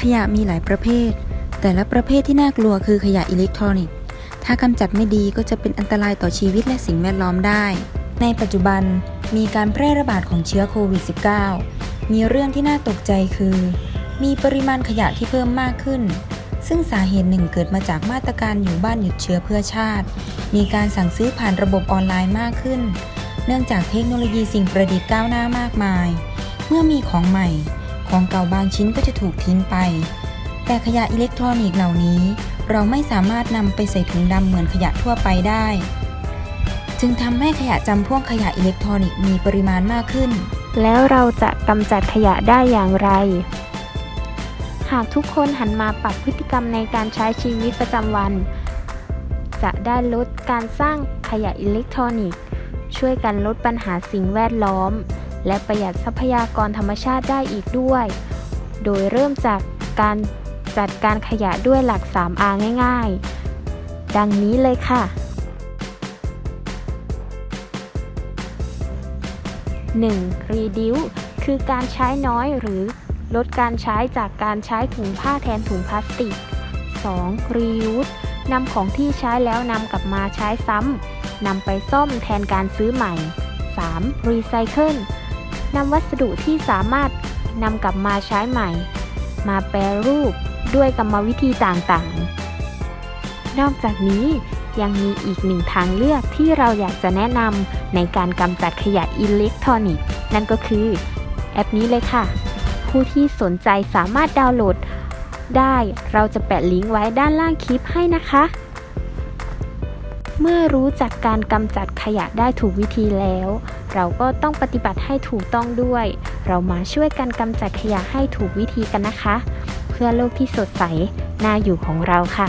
ขยะมีหลายประเภท แต่ละประเภทที่น่ากลัวคือขยะอิเล็กทรอนิกส์ ถ้ากำจัดไม่ดีก็จะเป็นอันตรายต่อชีวิตและสิ่งแวดล้อมได้ ในปัจจุบันมีการแพร่ระบาดของเชื้อโควิด -19 มีเรื่องที่น่าตกใจคือ มีปริมาณขยะที่เพิ่มมากขึ้น ซึ่งสาเหตุหนึ่งเกิดมาจากมาตรการอยู่บ้านหยุดเชื้อเพื่อชาติ มีการสั่งซื้อผ่านระบบออนไลน์มากขึ้น เนื่องจากเทคโนโลยีสิ่งประดิษฐ์ก้าวหน้ามากมาย เมื่อมีของใหม่ ของเก่าบางชิ้นก็จะถูกทิ้งไป แต่ขยะอิเล็กทรอนิกส์เหล่านี้ เราไม่สามารถนำไปใส่ถุงดำเหมือนขยะทั่วไปได้ จึงทำให้ขยะจำพวกขยะอิเล็กทรอนิกส์มีปริมาณมากขึ้น แล้วเราจะกำจัดขยะได้อย่างไร หากทุกคนหันมาปรับพฤติกรรมในการใช้ชีวิตประจำวัน จะได้ลดการสร้างขยะอิเล็กทรอนิกส์ ช่วยกันลดปัญหาสิ่งแวดล้อม และประหยัดทรัพยากรธรรมชาติได้อีกด้วย โดยเริ่มจากการจัดการขยะด้วยหลัก 3R ง่าย ๆ ดังนี้เลยค่ะ 1. Reduce คือการใช้น้อยหรือลดการใช้จากการใช้ถุงผ้าแทนถุงพลาสติก 2. Reuse นำของที่ใช้แล้วนำกลับมาใช้ซ้ำนำไปซ่อมแทนการซื้อใหม่ 3. Recycle นำวัสดุที่สามารถนำกลับมาใช้ใหม่ มาแปรรูปด้วยกรรมวิธีต่างๆ นอกจากนี้ยังมีอีกหนึ่งทางเลือกที่เราอยากจะแนะนำในการกำจัดขยะอิเล็กทรอนิกส์ นั่นก็คือแอปนี้เลยค่ะ ผู้ที่สนใจสามารถดาวน์โหลดได้ เราจะแปะลิงก์ไว้ด้านล่างคลิปให้นะคะ เมื่อรู้จักการกำจัดขยะได้ถูกวิธีแล้ว เราก็ต้องปฏิบัติให้ถูกต้องด้วย เรามาช่วยกันกำจัดขยะให้ถูกวิธีกันนะคะ เพื่อโลกที่สดใสน่าอยู่ของเราค่ะ